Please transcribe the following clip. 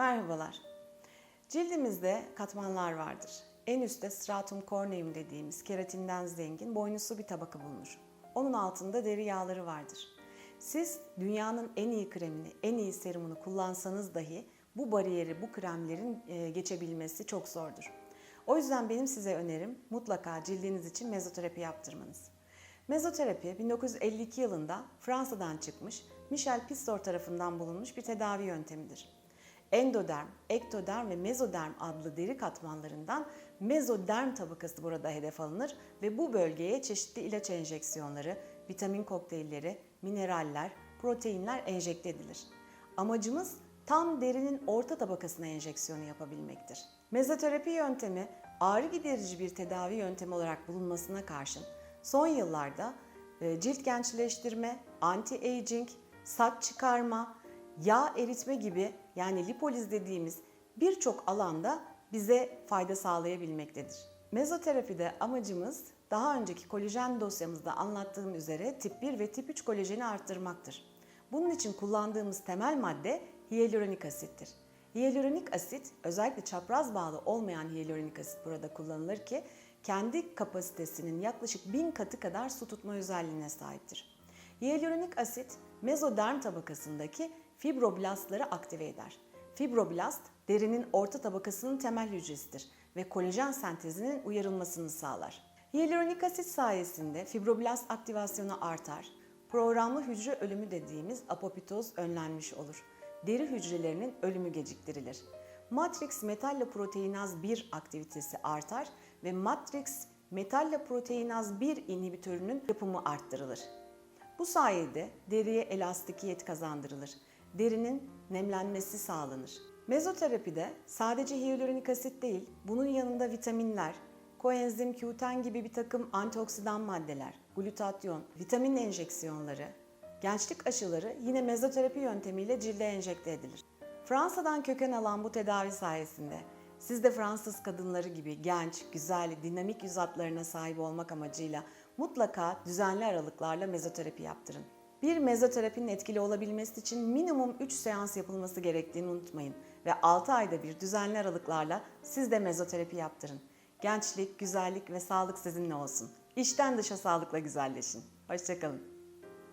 Merhabalar. Cildimizde katmanlar vardır. En üstte stratum corneum dediğimiz keratinden zengin boynuzlu bir tabaka bulunur. Onun altında deri yağları vardır. Siz dünyanın en iyi kremini, en iyi serumunu kullansanız dahi bu bariyeri, bu kremlerin e, geçebilmesi çok zordur. O yüzden benim size önerim mutlaka cildiniz için mezoterapi yaptırmanız. Mezoterapi 1952 yılında Fransa'dan çıkmış Michel Pistor tarafından bulunmuş bir tedavi yöntemidir. Endoderm, ektoderm ve mezoderm adlı deri katmanlarından mezoderm tabakası burada hedef alınır ve bu bölgeye çeşitli ilaç enjeksiyonları, vitamin kokteylleri, mineraller, proteinler enjekte edilir. Amacımız tam derinin orta tabakasına enjeksiyonu yapabilmektir. Mezoterapi yöntemi ağrı giderici bir tedavi yöntemi olarak bulunmasına karşın son yıllarda e, cilt gençleştirme, anti-aging, saç çıkarma, yağ eritme gibi yani lipoliz dediğimiz birçok alanda bize fayda sağlayabilmektedir. Mezoterapide amacımız daha önceki kolajen dosyamızda anlattığım üzere tip 1 ve tip 3 kolajeni arttırmaktır. Bunun için kullandığımız temel madde hyaluronik asittir. Hyaluronik asit özellikle çapraz bağlı olmayan hyaluronik asit burada kullanılır ki kendi kapasitesinin yaklaşık 1000 katı kadar su tutma özelliğine sahiptir. Hyaluronik asit mezoderm tabakasındaki fibroblastları aktive eder. Fibroblast derinin orta tabakasının temel hücresidir ve kolajen sentezinin uyarılmasını sağlar. Hyaluronik asit sayesinde fibroblast aktivasyonu artar, programlı hücre ölümü dediğimiz apoptoz önlenmiş olur. Deri hücrelerinin ölümü geciktirilir. Matrix metalloproteinaz 1 aktivitesi artar ve matrix metalloproteinaz 1 inhibitörünün yapımı arttırılır. Bu sayede deriye elastikiyet kazandırılır. Derinin nemlenmesi sağlanır. Mezoterapide sadece hyaluronik asit değil, bunun yanında vitaminler, koenzim Q10 gibi bir takım antioksidan maddeler, glutatyon, vitamin enjeksiyonları, gençlik aşıları yine mezoterapi yöntemiyle cilde enjekte edilir. Fransa'dan köken alan bu tedavi sayesinde siz de Fransız kadınları gibi genç, güzel, dinamik yüz hatlarına sahip olmak amacıyla mutlaka düzenli aralıklarla mezoterapi yaptırın. Bir mezoterapinin etkili olabilmesi için minimum 3 seans yapılması gerektiğini unutmayın ve 6 ayda bir düzenli aralıklarla siz de mezoterapi yaptırın. Gençlik, güzellik ve sağlık sizinle olsun. İçten dışa sağlıkla güzelleşin. Hoşçakalın.